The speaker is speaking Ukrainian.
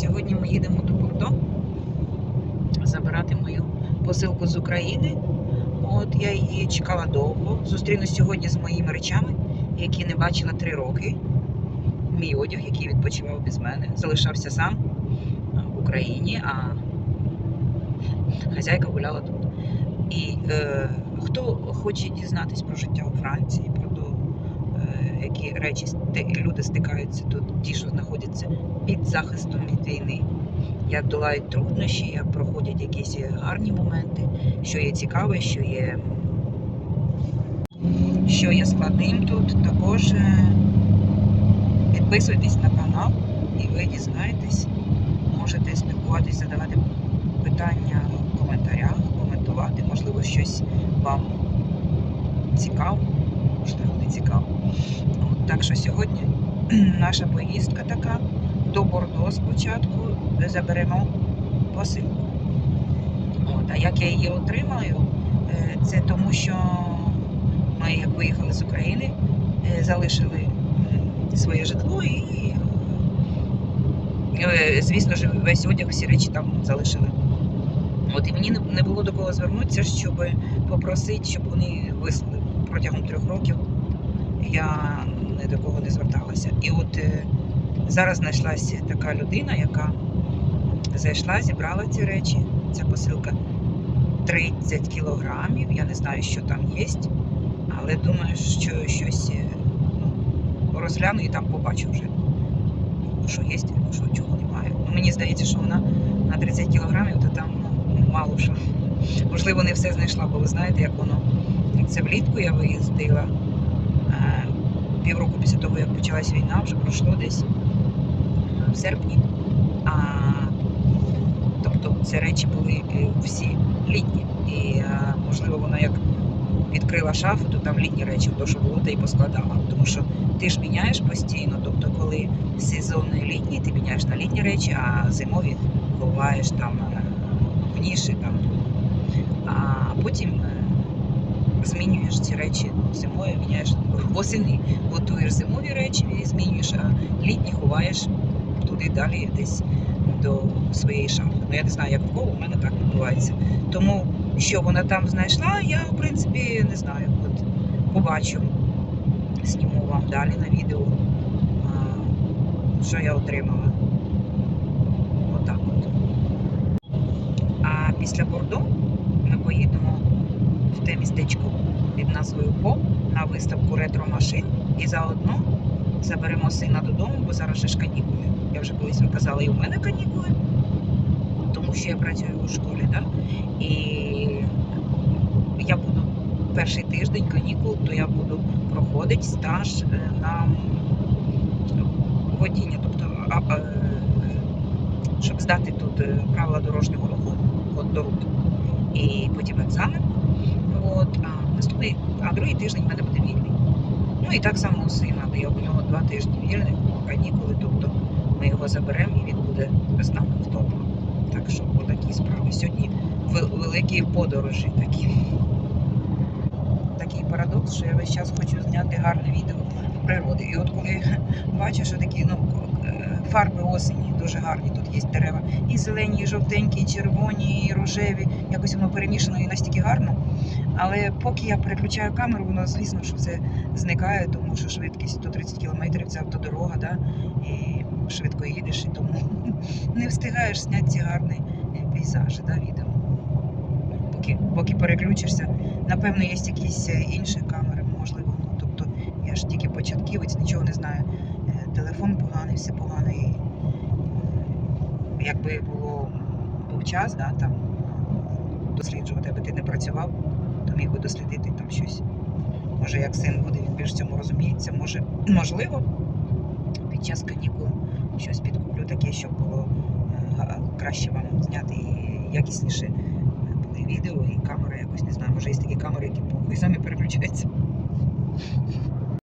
Сьогодні ми їдемо до Бордо забирати мою посилку з України. От я її чекала довго. Зустрінусь сьогодні з моїми речами, які не бачила три роки. Мій одяг, який відпочивав без мене, залишався сам в Україні, а хазяйка гуляла тут. І е, хто хоче дізнатись про життя у Франції, які речі люди стикаються тут, ті, що знаходяться під захистом від війни, як долають труднощі, як проходять якісь гарні моменти, що є цікаве, що є, що є складним тут. Також е, підписуйтесь на канал і ви дізнаєтесь, можете спілкуватись, задавати питання в коментарях, коментувати, можливо, щось вам цікаво, можливо, не цікаво. Так що сьогодні наша поїздка така до Бордо спочатку, заберемо посилку. От, а як я її отримаю, е, це тому, що ми, як виїхали з України, е, залишили своє житло і, е, звісно ж, весь одяг, всі речі там залишили. От і мені не було до кого звернутися, щоб попросити, щоб вони вислали протягом трьох років. Я ні до кого не зверталася. І от е, зараз знайшлася така людина, яка зайшла, зібрала ці речі. Ця посилка 30 кілограмів. Я не знаю, що там є, але думаю, що щось е, ну, розгляну і там побачу вже, що є, що чого немає. Ну, мені здається, що вона на 30 кілограмів, то там ну, мало що. Можливо, не все знайшла, бо ви знаєте, як воно. Це влітку я виїздила. Е, Півроку після того, як почалась війна, вже пройшло десь в серпні. А, тобто це речі були е, всі літні. І е, можливо вона як відкрила шафу, то там літні речі, то що було, та й поскладала. Тому що ти ж міняєш постійно. Тобто, коли сезон літній, ти міняєш на літні речі, а зимові ховаєш там е, в ніші. Там. А потім е, змінюєш ці речі зимою, міняєш восени, готуєш зимові речі і змінюєш, а літні ховаєш туди далі десь до своєї шафи. Ну я не знаю, як в кого, у мене так відбувається. Тому що вона там знайшла, я в принципі не знаю. От побачу, зніму вам далі на відео, що я отримала. Отак от. А після Бордо ми поїдемо те містечко під назвою По на виставку ретро-машин і заодно заберемо сина додому, бо зараз же ж канікули. Я вже колись казала, і у мене канікули, тому що я працюю у школі, да? і я буду перший тиждень канікул, то я буду проходити стаж е, на водіння, тобто е, щоб здати тут е, правила дорожнього руху до рут. І потім екзамен. От, а другий тиждень в мене буде вільний. Ну і так само сина, де я у нього два тижні вільних, канікули, тобто ми його заберемо і він буде з нами вдома. Так що отакі справи. Сьогодні великі подорожі такі. Такий парадокс, що я весь час хочу зняти гарне відео природи. І от коли бачу, що такі ну, фарби осені дуже гарні, тут є дерева. І зелені, і жовтенькі, і червоні, і рожеві. Якось воно перемішано і настільки гарно. Але поки я переключаю камеру, воно звісно, що все зникає, тому що швидкість 130 км це автодорога, да? і швидко їдеш, і тому не встигаєш зняти ці гарні пейзажі, да, відео. Поки, поки переключишся, напевно, є якісь інші камери, можливо. Ну, тобто я ж тільки початківець, нічого не знаю. Телефон поганий, все погано. І, якби було був час, да, там досліджувати, аби ти не працював, то міг би дослідити там щось. Може, як син буде, він більш цьому розуміється. Може, можливо, під час канікул щось підкуплю таке, щоб було е, краще вам зняти і якісніше були відео і камера якось не знаю. Може, є такі камери, які самі переключаються.